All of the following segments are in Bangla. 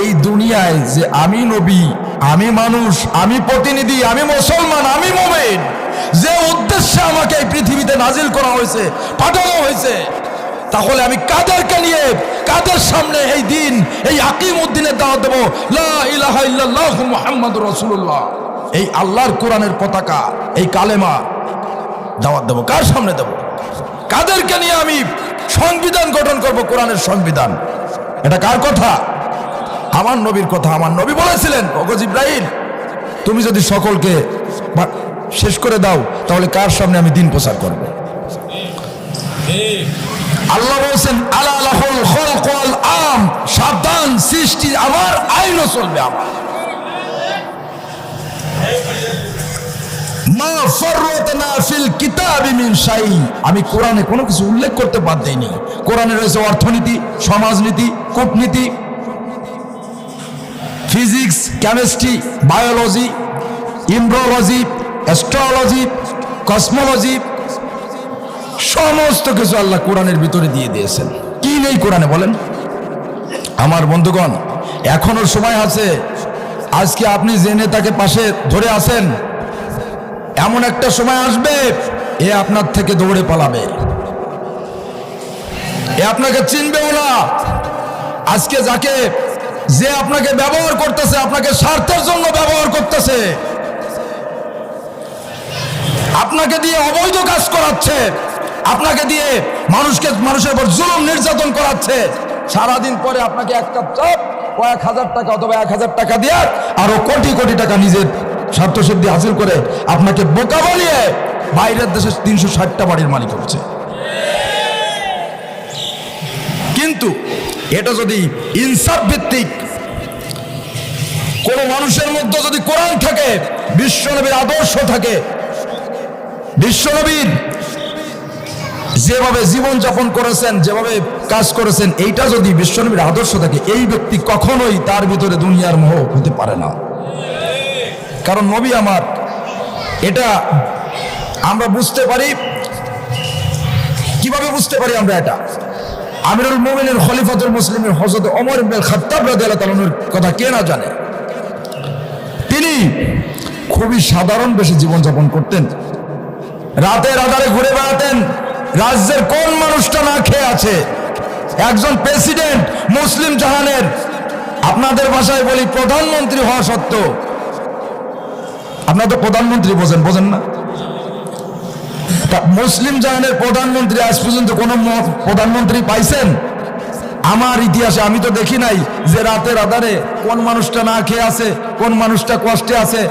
এই দুনিয়ায় যে আমি নবী, আমি মানুষ, আমি প্রতিনিধি, আমি মুসলমান, আমি মোমেন, যে উদ্দেশ্যে আমাকে এই পৃথিবীতে নাজিল করা হয়েছে, পাঠানো হয়েছে, তাহলে আমি কাদেরকে নিয়ে, কাদের সামনে এই দিন, এই আকিম উদ্দিনের দাওয়াত দেবো? ইল্লাল্লাহ মুহাম্মাদুর এই আল্লাহর কোরআনের পতাকা, এই কালেমা দাওয়াত দেবো। কার সামনে দেবো? কাদেরকে নিয়ে আমি সংবিধান গঠন করব, কোরআনের সংবিধান। এটা কার কথা? আমার নবীর কথা আমার নবী বলেছিলেন। ওগজ ইব্রাহিম তুমি যদি সকলকে শেষ করে দাও, তাহলে কার সামনে আমি দিন প্রচার করব? আল্লাহ বলছেন, আলা আলাহুল খলক আম। সাবধান, সৃষ্টি আমার, আইনও চলবে আমার। আমি কোরআনে কোনো কিছু উল্লেখ করতে বাদ কোরআনে রয়েছে অর্থনীতি, সমাজনীতি, কূটনীতি physics, chemistry, biology embryology astrology, cosmology, সমস্ত কিছু আল্লাহ কোরআনের ভিতরে দিয়ে দিয়েছেন। কি নেই কোরআনে বলেন? আমার বন্ধুগণ এখনও সময় আছে। আজকে আপনি জেনে তাকে পাশে ধরে আছেন, এমন একটা সময় আসবে, এ আপনার থেকে দৌড়ে পালাবে। এ আপনাকে চিনবেও না। আজকে যাকে যে আপনাকে ব্যবহার করতেছে, আপনাকে স্বার্থের জন্য ব্যবহার করতেছে। আপনাকে দিয়ে অবৈধ কাজ করাচ্ছে। আপনাকে দিয়ে মানুষকে, মানুষের উপর জুলুম নির্যাতন করাচ্ছে। সারাদিন পরে আপনাকে এক একটা চাপ কয়েক হাজার টাকা অথবা এক হাজার টাকা দিয়ে আরও কোটি কোটি টাকা নিজের স্বার্থসিদ্ধি হাসিল করে আপনাকে বোকা বলিয়ে বাইরের দেশে তিনশো ষাটটা বাড়ির মালিক হচ্ছে। কিন্তু এটা যদি ইনসাফ ভিত্তিক কোন মানুষের মধ্যে যদি কোরআন থাকে, বিশ্বনবীর আদর্শ থাকে, বিশ্বনবীর যেভাবে জীবন যাপন করেছেন, যেভাবে কাজ করেছেন, এইটা যদি বিশ্বনবীর আদর্শ থাকে, এই ব্যক্তি কখনোই তার ভিতরে দুনিয়ার মোহ হতে পারে না। কারণ নবী আমার, এটা আমরা বুঝতে পারি। কীভাবে বুঝতে পারি আমরা এটা? আমিরুল মোমিনের খলিফাতুল মুসলিমের হজরত অমর ইবনুল খাত্তাব রাদিয়াল্লাহু তাআলার কথা কে না জানে? তিনি খুবই সাধারণ বেশি জীবনযাপন করতেন। রাতের আধারে ঘুরে বেড়াতেন, রাজ্যের কোন মানুষটা না খেয়ে আছে? একজন প্রেসিডেন্ট মুসলিম জাহানের। আপনাদের ভাষায় বলি, প্রধানমন্ত্রী হওয়া সত্ত্বেও। আপনার তো প্রধানমন্ত্রী বোঝেন বোঝেন না? মুসলিম জাহানের প্রধানমন্ত্রী আজ পর্যন্ত কোন প্রধানমন্ত্রী পাইছেন? আমার ইতিহাসে আমি তো দেখি নাই যে রাতের আধারে কোন মানুষটা না খেয়ে আছে, কোন মানুষটা কষ্টে আছে।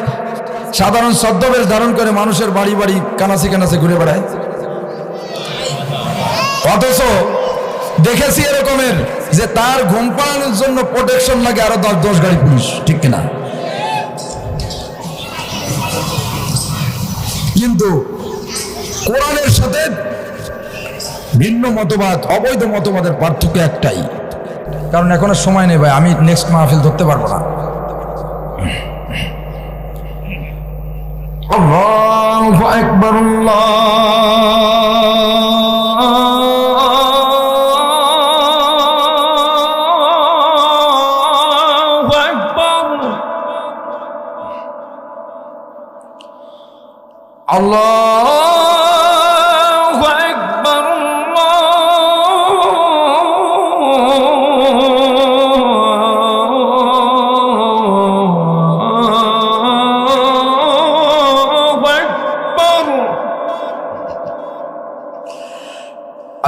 সাধারণ ছদ্মবেশ ধারণ করে মানুষের বাড়ি বাড়ি কানাসি কানাসি ঘুরে বেড়ায়। অথচ দেখেছি এরকমের যে তার ঘুম পাড়ানোর জন্য প্রোটেকশন লাগে আরও দশ দশ গাড়ি পুলিশ, ঠিক কিনা? কিন্তু কোরআনের সাথে ভিন্ন মতবাদ, অবৈধ মতবাদের পার্থক্য একটাই। কারণ এখন সময় নেই ভাই, আমি নেক্সট মাহফিল ধরতে পারব না। আল্লাহু আকবার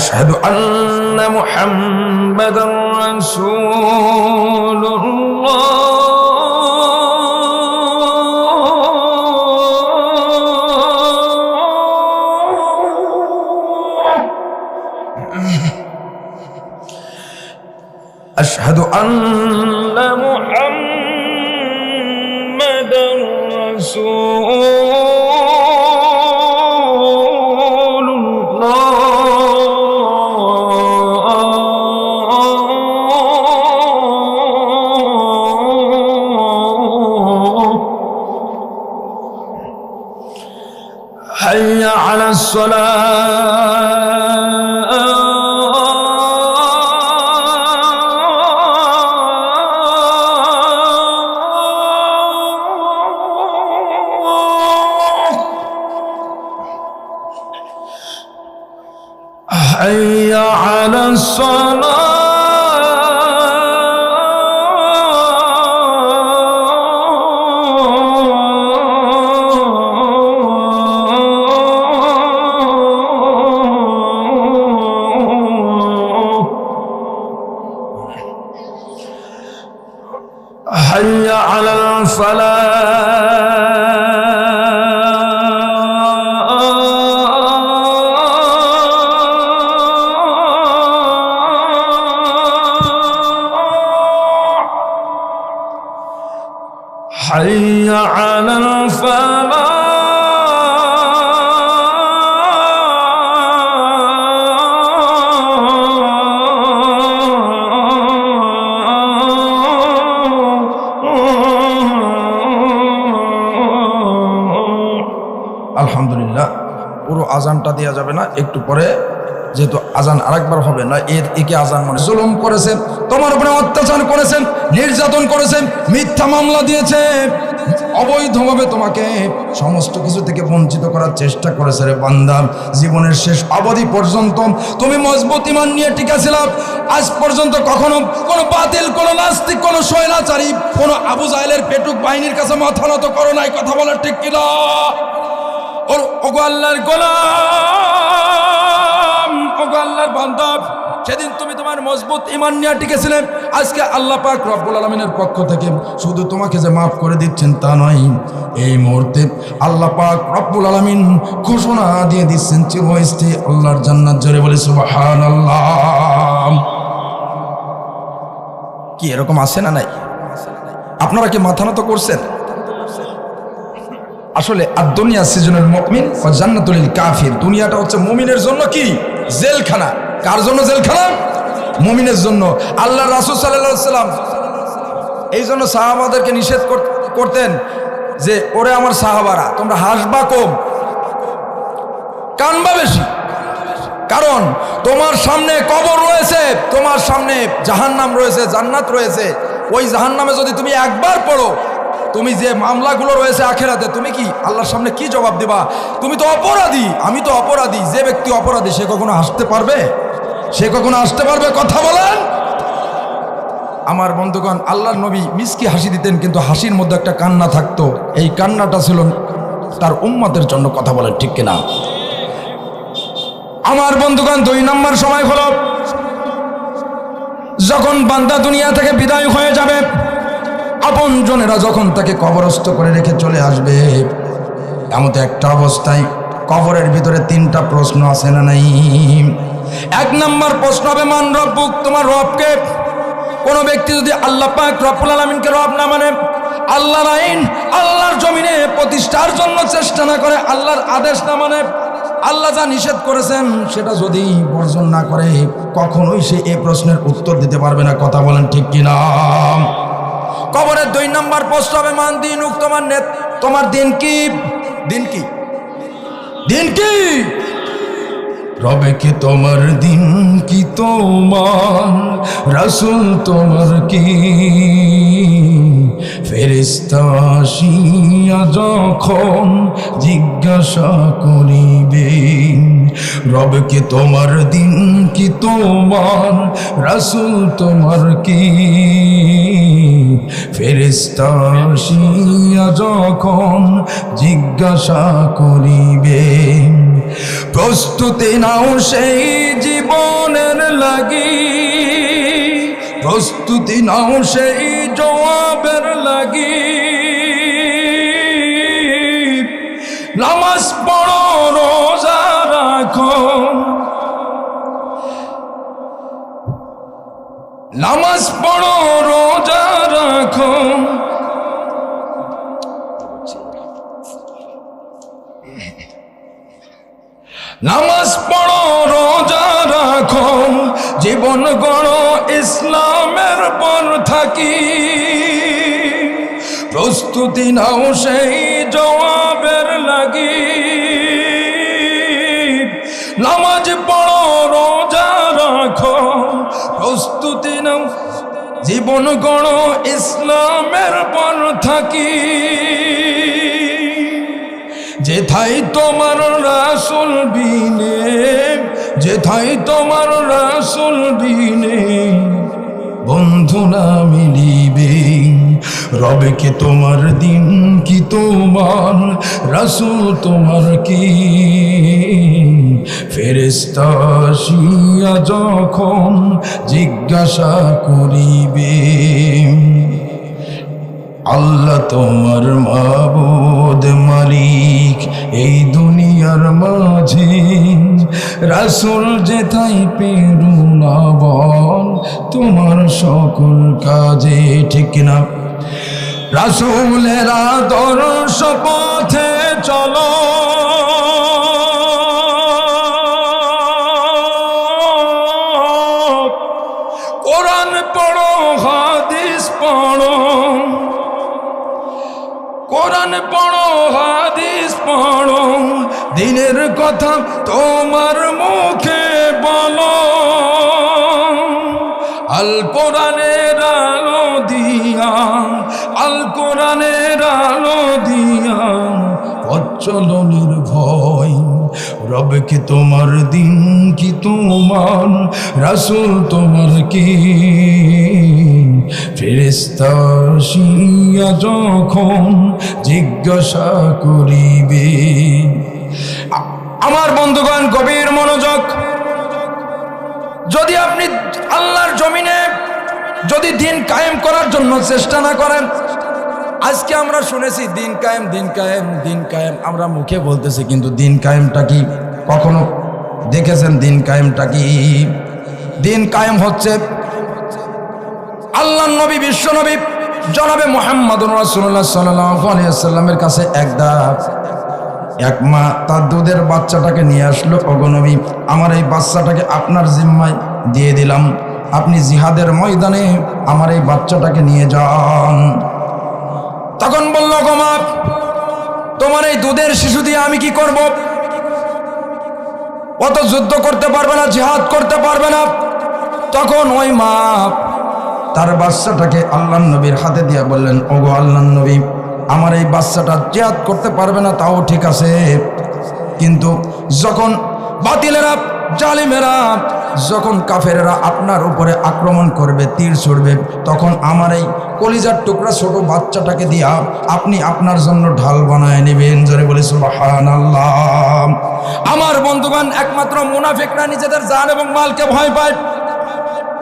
أشهد أن محمدا رسول الله. أشهد أن حي على الفلاح আলহামদুলিল্লাহ, পুরো আজানটা দেওয়া যাবে না, একটু পরে যেহেতু আজান আরেকবার হবে না, এর একে আজান মানে জুলুম করেছেন, তোমার উপরে অত্যাচার করেছেন, নির্যাতন করেছেন, মিথ্যা মামলা দিয়েছে, অবৈধভাবে তোমাকে সমস্ত কিছু থেকে বঞ্চিত করার চেষ্টা করেছে রে বান্দা। জীবনের শেষ অবধি পর্যন্ত তুমি মজবুত ইমান নিয়ে টিকা ছিলাম আজ পর্যন্ত কখনো কোনো বাতিল, কোনো নাস্তিক, কোনো শৈলাচারী কোনো আবু জাহেলের পেটুক বাহিনীর কাছে মাথা নত করো নাই, কথা বলার ঠিক কিনা আল্লাহর গোলাম, ওগো আল্লাহর বান্ধব সেদিন তুমি তোমার মজবুত ইমান নিয়ে টিকেছিলে। আজকে আল্লাহ পাক রব্বুল আলমিনের পক্ষ থেকে শুধু তোমাকে যে মাফ করে দিচ্ছেন তা নয়, এই মুহূর্তে আল্লাহ পাক রব্বুল আলমিন ঘোষণা দিয়ে দিচ্ছেন চিরস্থায়ী আল্লাহর জান্নাত। জোরে বলে সুবাহান আল্লাহ কি এরকম আছে না নাই? আপনারা কি মাথা নত করছেন? আসলে আর দুনিয়া মকমিন ও জান্নাতুল কাফির। দুনিয়াটা হচ্ছে মুমিনের জন্য কি? জেলখানা। কার জন্য জেলখানা? মুমিনের জন্য। আল্লাহ রাসুল সাল্লাম এই জন্য সাহাবাদেরকে নিষেধ কর- করতেন যে, ওরে আমার সাহাবারা, তোমরা হাসবা কম? কানবা বেশি। কারণ, তোমার সামনে কবর রয়েছে, তোমার সামনে জাহান্নাম রয়েছে, জান্নাত রয়েছে। ওই জাহান্নামে যদি তুমি একবার পড়ো তুমি যে মামলাগুলো রয়েছে আখেরাতে, তুমি কি আল্লাহর সামনে কি জবাব দিবা? তুমি তো অপরাধী, আমি তো অপরাধী। যে ব্যক্তি অপরাধী, সে কখনো হাসতে পারবে? সে কখনো আসতে পারবে? কথা বলেন। আমার বন্ধুগণ, আল্লাহর নবী মিসকি হাসি দিতেন, কিন্তু হাসির মধ্যে একটা কান্না থাকতো। এই কান্নাটা ছিল তার উম্মাদের জন্য, কথা বলেন ঠিক কিনা? আমার বন্ধুগণ, দুই নম্বর সময় হল, যখন বান্দা দুনিয়া থেকে বিদায় হয়ে যাবে আপন জনেরা যখন তাকে কবরস্থ করে রেখে চলে আসবে, এমন একটা অবস্থায় কবরের ভিতরে তিনটা প্রশ্ন আছে না নাই? এক নম্বর প্রশ্ন হবে, মান রব্বুক? তোমার রবকে? কোনো ব্যক্তি যদি আল্লাহ পাক রব্বুল আলমিনকে রব না মানে আল্লাহর আইন, আল্লাহর জমিনে প্রতিষ্ঠার জন্য চেষ্টা না করে, আল্লাহর আদেশ না মানে আল্লাহ যা নিষেধ করেছেন সেটা যদি বর্জন না করে, কখনোই সে এ প্রশ্নের উত্তর দিতে পারবে না। কথা বলেন ঠিক কিনা? কবরের দুই নম্বর প্রশ্ন হবে মান দিন উক তোমার নেত। তোমার দিন কি? দিন কি? দিন কি? রবে কি তোমার দিন কি তোমার? রাসুল তোমার কি? ফেরিস্তা আসিয়া যখন জিজ্ঞাসা করিবে রবকে তোমার দিন কি তোমার? রাসুল তোমার কি? ফেরিস্তা আসিয়া যখন জিজ্ঞাসা করিবে প্রস্তুতি নাও সেই জীবনের লাগি। প্রস্তুতি নাও সেই জবাবের লাগি। নামাজ পড়ো, রোজা রাখো। নামাজ পড়ো, রোজা রাখো। নামাজ জীবন গড়ো ইসলামের পর থাকি। প্রস্তুতি নাও সেই জবাবের লাগি। নামাজ পড়ো, রোজা রাখো, প্রস্তুতি নাও। জীবন গড়ো ইসলামের পর থাকি। যেথাই তোমার রাসুল বিনে যেথাই তোমার রাসুল বিনে বন্ধু না মিলিবে রবেকে তোমার দিন কি তোমার, রাসুল তোমার কি? ফেরেস্তা আসিয়া যখন জিজ্ঞাসা করিবে, আল্লাহ তোমার মাবুদ রাসুল যেথাই নবন তোমার সকল কাজে ঠিক না। রাসুলেরা দর্শ পথে চলো। কথা তোমার মুখে বলো। আল কোরআনের আলো দিয়া, আল আলো দিয়া অচলনের ভয় রবকে তোমার দিন কি তোমার, রাসুল তোমার কি? ফেরেস্তা আসিয়া যখন জিজ্ঞাসা করিবে আমার বন্ধুগণ, গভীর মনোযোগ। যদি আপনি আল্লাহর জমিনে যদি দিন কায়েম করার জন্য চেষ্টা না করেন, আজকে আমরা শুনেছি, দিন কায়েম দিন কায়েম দিন কায়েম। আমরা মুখে বলতেছি, কিন্তু দিন কায়েমটা কি? কখনো দেখেছেন দিন কায়েমটা কি? দিন কায়েম হচ্ছে আল্লাহ নবী, বিশ্ব নবী, জনাবে মোহাম্মদ রাসুল্লাহ সাল্লামের কাছে একদা এক মা তার দুধের বাচ্চাটাকে নিয়ে আসলো। অগনবী আমার এই বাচ্চাটাকে আপনার জিম্মায় দিয়ে দিলাম। আপনি জিহাদের ময়দানে আমার এই বাচ্চাটাকে নিয়ে যান। তখন বলল গোমা তোমার এই দুধের শিশু দিয়ে আমি কি করব? অত যুদ্ধ করতে পারবে না, জিহাদ করতে পারবে না। তখন ওই মা তার বাচ্চাটাকে আল্লাহ নবীর হাতে দিয়ে বললেন, ওগো আল্লাহ নবী আমার এই বাচ্চাটা জিহাদ করতে পারবে না, তাও ঠিক আছে। কিন্তু যখন বাতিলেরা, জালিমেরা, যখন কাফেরেরা আপনার উপরে আক্রমণ করবে, তীর ছুড়বে, তখন আমার এই কলিজার টুকরা ছোট বাচ্চাটাকে দিয়া আপনি আপনার জন্য ঢাল বানায় নেবেন। জোরে বলে আমার বন্ধুগণ, একমাত্র মুনাফিকরা নিজেদের জান এবং মালকে ভয় পায়।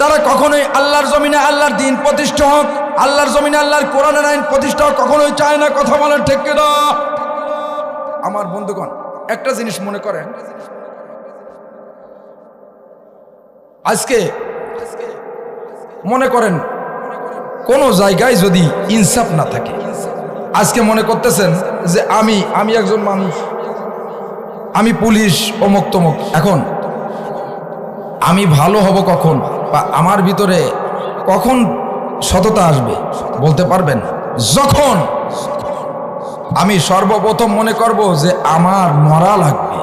তারা কখনোই আল্লাহর জমিনে আল্লাহর দিন প্রতিষ্ঠা হোক আল্লাহর জমিনে আল্লাহর কোরআনের আইন প্রতিষ্ঠা কখনোই চায় না, কথা বলার ঠিক না আমার বন্ধুগণ, একটা জিনিস মনে করেন। আজকে মনে করেন, কোন জায়গায় যদি ইনসাফ না থাকে, আজকে মনে করতেছেন যে আমি আমি একজন মানুষ, আমি পুলিশ, অমুক তমুক, এখন আমি ভালো হব কখন? বা আমার ভিতরে কখন সততা আসবে, বলতে পারবেন? যখন আমি সর্বপ্রথম মনে করব যে আমার মরা লাগবে।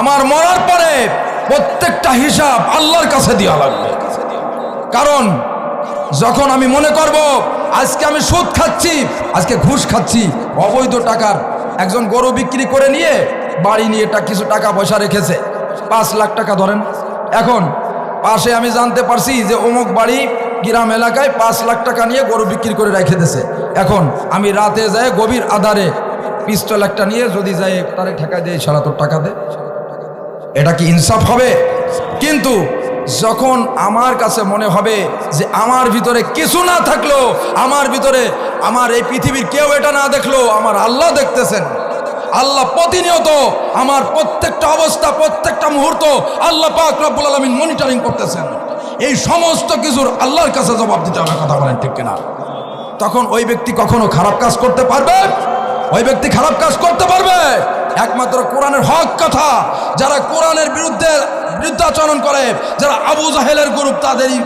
আমার মরার পরে প্রত্যেকটা হিসাব আল্লাহর কাছে দেওয়া লাগবে। কারণ যখন আমি মনে করব, আজকে আমি সুদ খাচ্ছি, আজকে ঘুষ খাচ্ছি, অবৈধ টাকার একজন গরু বিক্রি করে নিয়ে বাড়ি নিয়ে কিছু টাকা পয়সা রেখেছে, পাঁচ লাখ টাকা ধরেন। এখন পাশে আমি জানতে পারছি যে অমুক বাড়ি গ্রাম এলাকায় পাঁচ লাখ টাকা নিয়ে গরু বিক্রি করে রেখে দিয়েছে এখন আমি রাতে যাই গভীর আধারে পিস্তল একটা নিয়ে, যদি যাই তারে ঠেকা দিয়ে সারা তোর টাকা দে। এটা কি ইনসাফ হবে? কিন্তু যখন আমার কাছে মনে হবে যে আমার ভিতরে কিছু না থাকল আমার ভিতরে আমার এই পৃথিবীর কেউ এটা না দেখল আমার আল্লাহ দেখতেছেন। আল্লাহ প্রতিনিয়ত আমার প্রত্যেকটা অবস্থা, প্রত্যেকটা মুহূর্ত আল্লাহ পাক রব্বুল আলমিন মনিটরিং করতেছেন। এই সমস্ত কিছুর আল্লাহর কাছে জবাব দিতে হবে কথা বলেন ঠিক কিনা। তখন ওই ব্যক্তি কখনো খারাপ কাজ করতে পারবে? ওই ব্যক্তি খারাপ কাজ করতে পারবে? একমাত্র কোরআনের হক কথা। যারা কোরআনের বিরুদ্ধে বিরুদ্ধাচরণ করে, যারা আবু জাহেলের গ্রুপ তাদেরই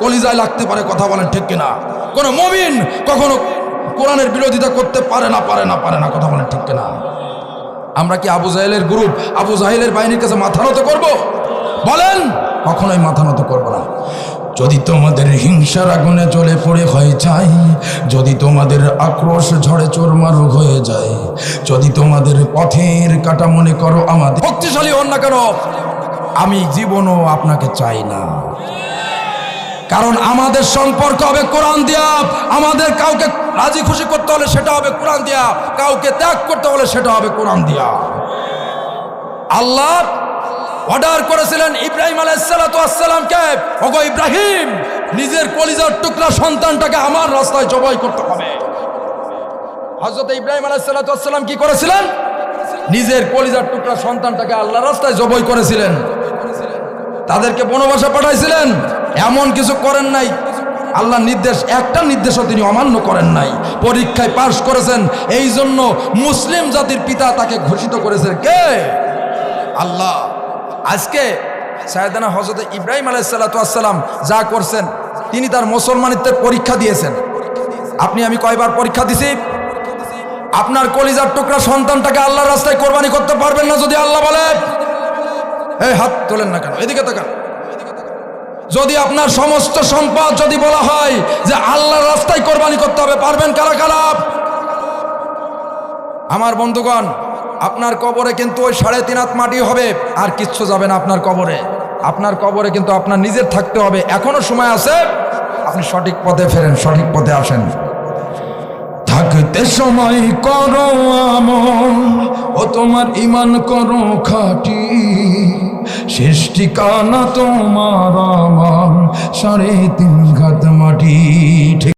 কলিজায় লাগতে পারে কথা বলেন ঠিক কিনা। কোনো মমিন কখনো কোরআনের বিরোধিতা করতে পারে না পারে না পারে না কথা বলেন ঠিক কিনা। আমরা কি আবু জাহেলের গ্রুপ, আবু জাহেলের বাহিনীর কাছে মাথা নত করব? বলেন। কখনোই মাথা নত করব না। যদি তোমাদের হিংসার আগুনে জ্বলে পড়ে হয়ে যায়, যদি তোমাদের আক্রোশ ঝড়ে চোরমারু হয়ে যায়, যদি তোমাদের পথের কাটা মনে করো আমাদের, শক্তিশালী হন না কেন? আমি জীবনও আপনাকে চাই না। কারণ আমাদের সম্পর্ক হবে কোরআন দিয়া। আমাদের কাউকে রাজি খুশি করতে হলে সেটা হবে কোরআন দিয়া। কাউকে ত্যাগ করতে হলে সেটা হবে কোরআন দিয়া। আল্লাহ অর্ডার করেছিলেন ইব্রাহিম আলাইসালামকে ওগো ইব্রাহিম, নিজের কলিজার টুকরা সন্তানটাকে আমার রাস্তায় জবাই করতে হবে। হজরত ইব্রাহিম আলাইসালাম কি করেছিলেন? নিজের কলিজার টুকরা সন্তানটাকে আল্লাহ রাস্তায় জবাই করেছিলেন। তাদেরকে বনবাসে পাঠাইছিলেন। এমন কিছু করেন নাই। আল্লাহ নির্দেশ, একটা নির্দেশও তিনি অমান্য করেন নাই। পরীক্ষায় পাশ করেছেন। এই জন্য মুসলিম জাতির পিতা তাকে ঘোষিত করেছেন কে? আল্লাহ। আজকে সায়দানা হজরত ইব্রাহিম আলাইসাল্লাম যা করছেন, তিনি তার মুসলমানিত্বের পরীক্ষা দিয়েছেন। আপনি, আমি কয়বার পরীক্ষা দিছি? আপনার কলিজার টুকরা সন্তানটাকে আল্লাহর রাস্তায় কোরবানি করতে পারবেন না যদি আল্লাহ বলে। এই হাত তোলেন না কেন? এদিকে তাকান। যদি আপনার সমস্ত সম্পদ যদি বলা হয় যে আল্লাহর রাস্তায় কোরবানি করতে হবে, পারবেন কারা কারা? আমার বন্ধুগণ আপনার কবরে কিন্তু ওই সাড়ে তিন হাত মাটি হবে, আর কিচ্ছু যাবে না আপনার কবরে। আপনার কবরে কিন্তু আপনার নিজের থাকতে হবে। এখনও সময় আছে? আপনি সঠিক পথে ফেরেন, সঠিক পথে আসেন। থাকতে সময় করো আমল, ও তোমার ইমান করো খাটি। শেষ ঠিকানা তোমার আমার, সাড়ে তিন ঘাত মাটি।